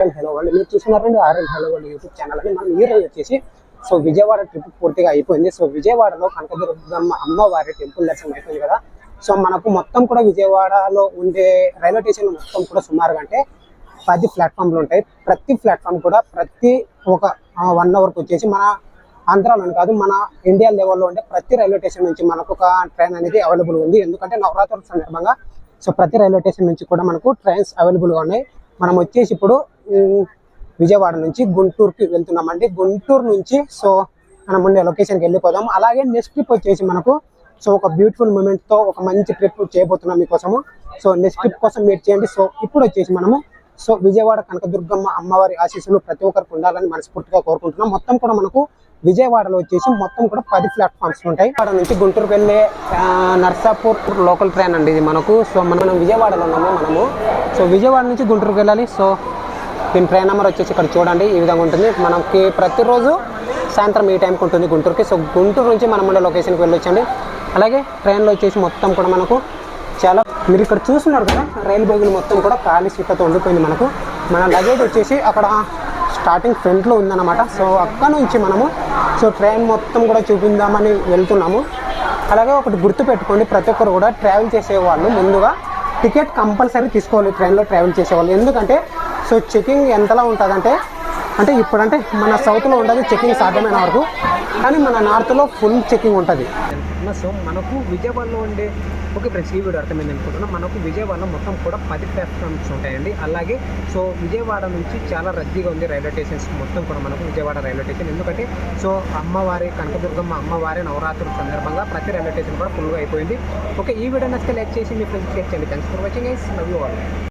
Hello వాళ్ళు మీరు చూస్తున్నారండి ఆర్ఎల్ హలో వాళ్ళు యూట్యూబ్ ఛానల్ అని మనం ఈ రోజు వచ్చేసి సో విజయవాడ ట్రిప్ పూర్తిగా అయిపోయింది. సో విజయవాడలో కనకదుర్గమ్మ అమ్మవారి టెంపుల్ దర్శనం అయిపోయింది కదా. సో మనకు మొత్తం కూడా విజయవాడలో ఉండే రైల్వే స్టేషన్ మొత్తం కూడా సుమారుగా అంటే పది ప్లాట్ఫామ్లు ఉంటాయి. ప్రతి ప్లాట్ఫామ్ కూడా ప్రతి ఒక వన్ అవర్కి వచ్చేసి మన ఆంధ్రాలోని కాదు మన ఇండియా లెవెల్లో ఉండే ప్రతి రైల్వే స్టేషన్ నుంచి మనకు ఒక ట్రైన్ అనేది అవైలబుల్ ఉంది. ఎందుకంటే నవరాత్రుల సందర్భంగా సో ప్రతి రైల్వే స్టేషన్ నుంచి కూడా మనకు ట్రైన్స్ అవైలబుల్గా ఉన్నాయి. మనం వచ్చేసి ఇప్పుడు విజయవాడ నుంచి గుంటూరుకి వెళ్తున్నామండి. గుంటూరు నుంచి సో మనం ఉండే లొకేషన్కి వెళ్ళిపోదాం. అలాగే నెక్స్ట్ ట్రిప్ వచ్చేసి మనకు సో ఒక బ్యూటిఫుల్ మూమెంట్తో ఒక మంచి ట్రిప్ చేయబోతున్నాం మీకోసము. సో నెక్స్ట్ ట్రిప్ కోసం వెయిట్ చేయండి. సో ఇప్పుడు వచ్చేసి మనము సో విజయవాడ కనకదుర్గమ్మ అమ్మవారి ఆశీస్సులు ప్రతి ఒక్కరికి ఉండాలని మనస్ఫూర్తిగా కోరుకుంటున్నాం. మొత్తం కూడా మనకు విజయవాడలో వచ్చేసి మొత్తం కూడా పది ప్లాట్ఫామ్స్ ఉంటాయి. అక్కడ నుంచి గుంటూరుకు వెళ్ళే నర్సాపూర్ లోకల్ ట్రైన్ అండి ఇది మనకు. సో మనం మనం విజయవాడలో ఉన్నాము మనము. సో విజయవాడ నుంచి గుంటూరుకు వెళ్ళాలి. సో దీని ట్రైన్ నెంబర్ వచ్చేసి ఇక్కడ చూడండి ఈ విధంగా ఉంటుంది. మనకి ప్రతిరోజు సాయంత్రం ఈ టైంకి ఉంటుంది గుంటూరుకి. సో గుంటూరు నుంచి మనం ఉండే లొకేషన్కి వెళ్ళొచ్చండి. అలాగే ట్రైన్లో వచ్చేసి మొత్తం కూడా మనకు చాలా మీరు ఇక్కడ చూస్తున్నారు కదా రైలు బోగులు మొత్తం కూడా ఖాళీ సీట్లతో ఉండిపోయింది మనకు. మన లగేజ్ వచ్చేసి అక్కడ స్టార్టింగ్ ఫ్రంట్లో ఉందన్నమాట. సో అక్కడ నుంచి మనము సో ట్రైన్ మొత్తం కూడా చూపిందామని వెళ్తున్నాము. అలాగే ఒకటి గుర్తు పెట్టుకోండి ప్రతి ఒక్కరు కూడా ట్రావెల్ చేసేవాళ్ళు ముందుగా టికెట్ కంపల్సరీ తీసుకోవాలి ట్రైన్లో ట్రావెల్ చేసేవాళ్ళు. ఎందుకంటే సో చెకింగ్ ఎంతలా ఉంటుందంటే అంటే ఇప్పుడంటే మన సౌత్లో ఉండదు చెకింగ్ సాధ్యమైన వరకు. కానీ మన నార్త్లో ఫుల్ చెకింగ్ ఉంటుంది. సో మనకు విజయవాడలో ఉండే ఓకే ఫ్రెండ్స్ ఈ వీడియో అర్థమైంది అనుకుంటున్నా. మనకు విజయవాడలో మొత్తం కూడా పది ప్లాట్ఫామ్స్ ఉంటాయండి. అలాగే సో విజయవాడ నుంచి చాలా రద్దీగా ఉంది రైల్వే స్టేషన్స్. మొత్తం కూడా మనకు విజయవాడ రైల్వే స్టేషన్. ఎందుకంటే సో అమ్మవారి కనకదుర్గమ్మ అమ్మవారి నవరాత్రుల సందర్భంగా ప్రతి రైల్వే స్టేషన్ కూడా ఫుల్గా అయిపోయింది. ఓకే ఈ వీడియో నచ్చితే లైక్ చేసి మీ ఫ్రెండ్స్ షేర్ చేయండి. Thanks for watching ice love you all